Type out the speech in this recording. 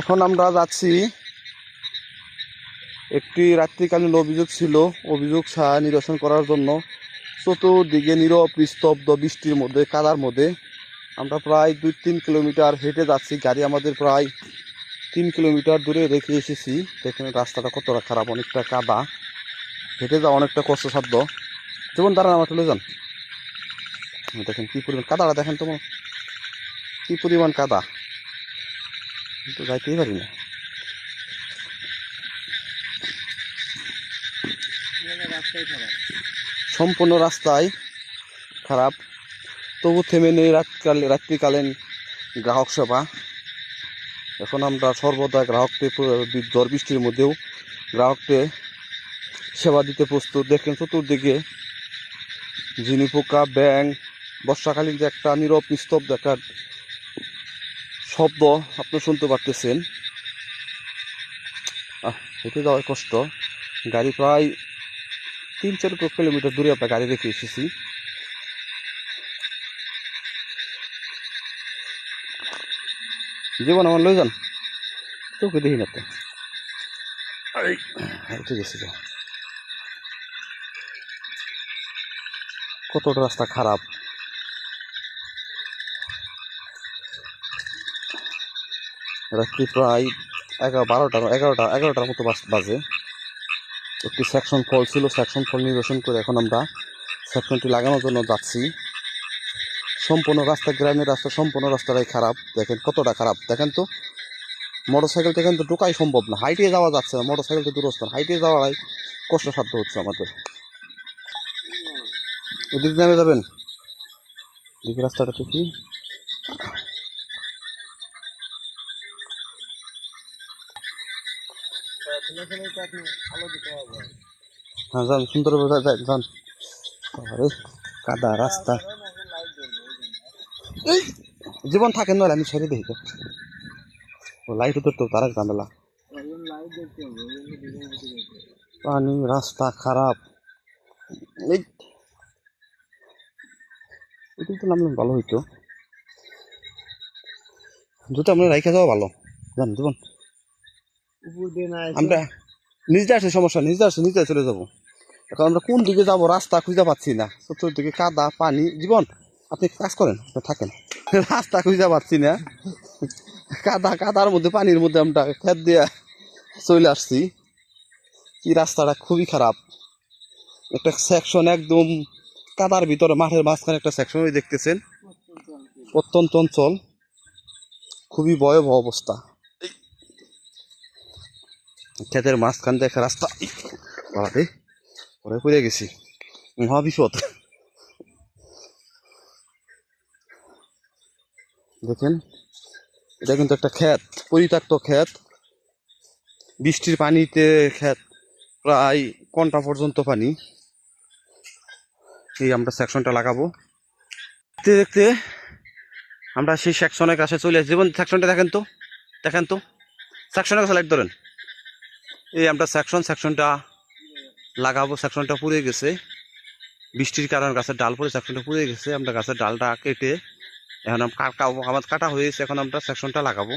এখন আমরা যাচ্ছি। একটি রাত্রিকালীন অভিযোগ ছিল। অভিযোগ ছায়া নিরসন করার জন্য চতুর্দিকে নীরব, নিস্তব্ধ বৃষ্টির মধ্যে, কাদার মধ্যে আমরা প্রায় দুই তিন কিলোমিটার হেঁটে যাচ্ছি। গাড়ি আমাদের প্রায় তিন কিলোমিটার দূরে রেখে এসেছি। দেখেন রাস্তাটা কতটা খারাপ, অনেকটা কাদা। হেঁটে যাওয়া অনেকটা কষ্টসাধ্য। যেমন দাঁড়ান আমার চলে যান। দেখেন কী পরিমাণ কাদাটা, দেখেন তোমার কী পরিমাণ কাদা। কিন্তু যাইতেই পারি না। সম্পূর্ণ রাস্তায় খারাপ। তবু থেমে নেই রাতকাল রাত্রিকালীন গ্রাহক সেবা। এখন আমরা সর্বদা গ্রাহককে ঝড় বৃষ্টির মধ্যেও গ্রাহককে সেবা দিতে প্রস্তুত। দেখেন চতুর্দিকে ঝিনি পোকা বর্ষাকালীন যে একটা নীরব নিস্তব্ধ একটা শব্দ আপনি শুনতে পারতেছেন। আহ হেঁটে যাওয়ার কষ্ট। গাড়ি প্রায় তিন চার কিলোমিটার দূরে আপনার গাড়ি রেখে এসেছি। জীবন আমার লই যান। তোকে দেখি না তো। গেছি তো। কতটা রাস্তা খারাপ। রাত্রি প্রায় এগারো বারোটা এগারোটা এগারোটার মতো বাজ- একটি সেকশন ফল ছিল সেকশন ফল নির্বাচন করে এখন আমরা সেকশনটি লাগানোর জন্য যাচ্ছি। সম্পূর্ণ রাস্তা, গ্রামের রাস্তা, সম্পূর্ণ রাস্তাটাই খারাপ। দেখেন কতটা খারাপ। দেখেন তো মোটর সাইকেল থেকে তো ঢোকাই সম্ভব না। হাইটে যাওয়া যাচ্ছে না মোটর সাইকেল তো দূরস্থ হাইটে যাওয়াই কষ্টসাধ্য হচ্ছে আমাদের। এদিক নামে যাবেন? দিকে রাস্তাটা কি? হ্যাঁ যান সুন্দর যান। আরে কাদা রাস্তা। এই জীবন থাকেন নয় আমি ছেড়ে তো। ও লাইট উত্তর তো তারা ঝামেলা। পানি রাস্তা খারাপ। এই তো নামলে ভালো হইতো। জুতো আমরা রাইখা যাওয়া ভালো। জান জীবন। আমরা নিজে আসে সমস্যা, নিজে আসে নিজে চলে যাব। এখন আমরা কোন দিকে যাব রাস্তা খুঁজে পাচ্ছি না। চতুর্দিকে কাদা, পানি, জীবন। আপনি কাজ করেন থাকেন। রাস্তা খুঁজে পাচ্ছি না। কাদা, কাদার মধ্যে, পানির মধ্যে আমরা খেত দিয়ে চলে আসছি। কি রাস্তাটা খুবই খারাপ। একটা সেকশন একদম কাদার ভিতরে, মাঠের মাঝখানে একটা সেকশন ওই দেখতেছেন? অত্যন্ত অঞ্চল। খুবই ভয়াবহ অবস্থা। ক্ষেতের মাঝখান দেখা রাস্তা। বাবারে, পরে পড়ে গেছি। মহাবিপদ দেখেন, এটা কিন্তু একটা ক্ষেত, পরিত্যক্ত ক্ষেত। বৃষ্টির পানিতে ক্ষেত, প্রায় কন্টা পর্যন্ত পানি। এই আমরা সেকশনটা লাগাবো। দেখতে দেখতে আমরা সেই সেকশনের কাছে চলে আসছি যেমন সেকশনটা দেখেন তো দেখেন তো। সেকশনের কাছে লাইট ধরেন। এই আমরা সেকশন সেকশনটা লাগাবো সেকশনটা পুড়ে গেছে। বৃষ্টির কারণে গাছের ডাল পরে সেকশনটা পুড়ে গেছে। আমরা গাছের ডালটা কেটে এখন কাটা কাটা হয়েছে এখন আমরা সেকশনটা লাগাবো।